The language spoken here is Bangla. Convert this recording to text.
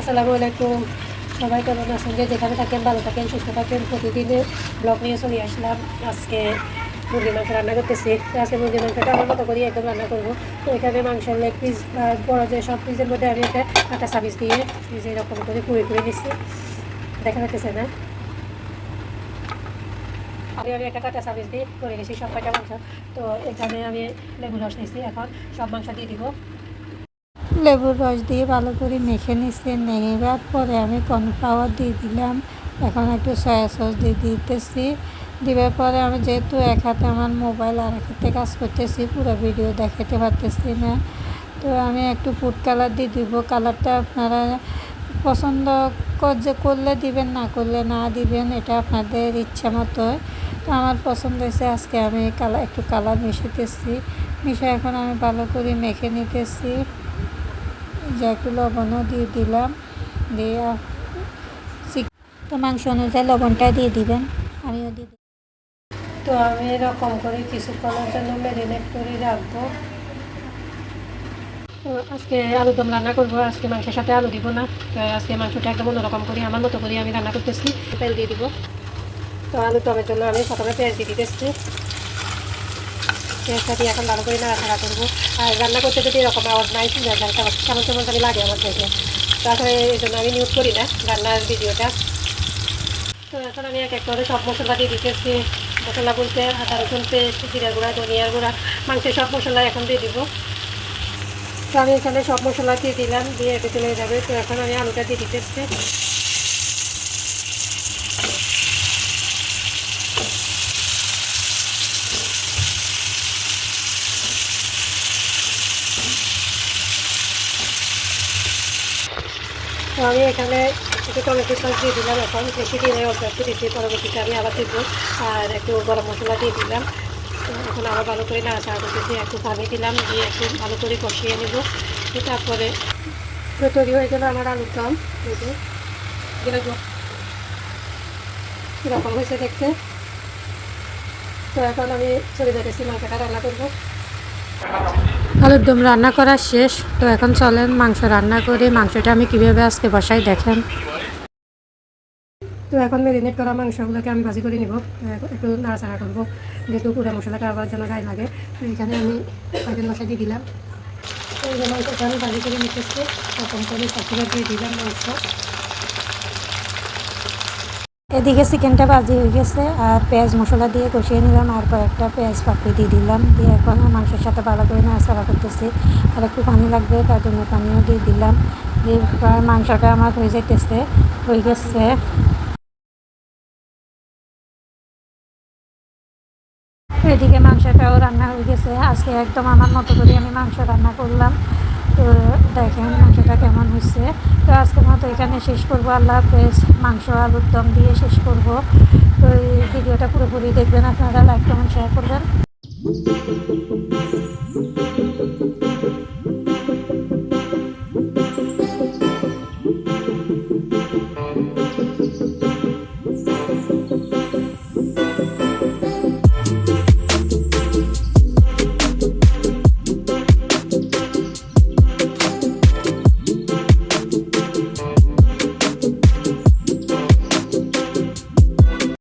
আসসালামু আলাইকুম। সবাই কেমন আছেন? যে যেখানে থাকেন, ভালো থাকেন, সুস্থ থাকেন প্রতিদিনে ব্লগ নিয়ে চলে আসলাম। আজকে মুরগির মাংস রান্না করতেছি। আজকে মুরগির মাংসটা আমার মতো করে একদম রান্না করব। তো এখানে মাংসের লেগ পিস বড় যে সব পিসের মধ্যে আমি একটা কাঁটা সার্ভিস দিয়ে পিস এরকম করে পুড়ে পুড়ে নিচ্ছি। দেখা যাচ্ছে না। আমি একটা কাঁটা সার্ভিস দিয়ে করে গেছি সব কয়টা মাংস। তো এখানে আমি লেবু রস নিচ্ছি এখন। সব মাংস দিয়ে দিব। লেবুর রস দিয়ে ভালো করে মেখে নিচ্ছে নেবার পরে আমি কর্নফ্লাওয়ার দিয়ে দিলাম। এখন একটু সয়া সস দিয়ে দিতেছি। দেওয়ার পরে আমি যেহেতু এক হাতে আমার মোবাইল আর এক হাতে কাজ করতেছি, পুরো ভিডিও দেখাতে পারতেছি না। তো আমি একটু ফুড কালার দিয়ে দিব। কালারটা আপনারা পছন্দ যে করলে দিবেন, না করলে না দিবেন, এটা আপনাদের ইচ্ছা মতো। তো আমার পছন্দ হয়েছে আজকে আমি কালার একটু কালার মিশাতেছি। মিশে এখন আমি ভালো করে মেখে নিতেছি। যে একটু লবণও দিয়ে দিলাম দিয়ে তো মাংস অনুযায়ী লবণটা দিয়ে দিবেন আমিও দিয়ে তো আমি এরকম করে কিছুক্ষণের জন্য ম্যারিনেট করে রাখব। আজকে আলুর দম রান্না করব আজকে মাংসের সাথে আলু দিব না। তো আজকে মাংসটা একদম অন্যরকম করি আমার মতো করে আমি রান্না করতেছি। তেল দিয়ে দিব। তো আলু দমের জন্য আমি প্রথমে পেঁয়াজ দিয়ে দিতেছি। দিয়ে এখন ভালো করে নাড়াচাড়া করব। আর রান্না করতে যদি এরকম আওয়াজ নাই শুনে যায় কেমন কেমন কেমন জানি লাগে আমার থেকে তারপরে এই জন্য আমি নিউজ করি না রান্নার ভিডিওটা। তো এখন আমি এক এক করে সব মশলা দিয়ে দিতেছি। মশলা বলতে আদা, রসুন পেস্ট জিরা গুঁড়া, ধনিয়ার গুঁড়া, মাংসের সব মশলা এখন দিয়ে দিব। তো আমি এখানে সব মশলা দিয়ে দিলাম, দিয়ে এতে চলে যাবে। তো এখন আমি আলুটা দিয়ে দিতেছি। তো আমি এখানে একটু টমেটো সস দিয়ে দিলাম এখন। বেশি দিয়ে অল্প একটু দিচ্ছি, পরবর্তীতে আমি আবার দিব আর একটু গরম মশলা দিয়ে দিলাম। এখন আবার ভালো করে নাড়াচাড়া করতেছি, একটু পানি দিলাম, দিয়ে একটু ভালো করে কষিয়ে নেব। তারপরে তো তৈরি হয়ে গেল আমার আলুর দম। কীরকম হয়েছে দেখতে। তো এখন আমি চলে যেতেছি মাংসটা রান্না করব। আলুর দম রান্না করা শেষ। তো এখন চলেন মাংস রান্না করে। মাংসটা আমি কীভাবে আজকে বসাই দেখেন। তো এখন মেরিনেট করা মাংসগুলোকে আমি ভাজি করে নিব। একটু নাড়াচাড়া করব। যেহেতু পুরো মশলাটা আবার জন্য গায়ে লাগে, তো এখানে আমি পাইপের মশলা দিয়ে দিলাম। তো মাংসটা আমি ভাজি করে নিতেছি। তখন করে দিয়ে দিলাম মাংস। এদিকে চিকেনটা ভাজি হয়ে গেছে আর পেঁয়াজ মশলা দিয়ে কষিয়ে নিলাম আর কয়েকটা পেঁয়াজ পাপড়ি দিয়ে দিলাম। দিয়ে এখন মাংসের সাথে ভালো করে নাড়াচাড়া করতেছি। আর একটু পানি লাগবে, তার জন্য পানিও দিয়ে দিলাম। দিয়ে মাংসটা আমার হয়ে যাইতেছে, হয়ে গেছে। এদিকে মাংসটাও রান্না হয়ে গেছে। আজকে একদম আমার মতো করে আমি মাংস রান্না করলাম। তো দেখেন মাংসটা কেমন হয়েছে। আজকের মতো এখানে শেষ করব। আল্লাহ হাফেজ। মাংস, আলুর দম দিয়ে শেষ করব। তো এই ভিডিওটা পুরোপুরি দেখবেন। আপনারা লাইক কমেন্ট শেয়ার করবেন।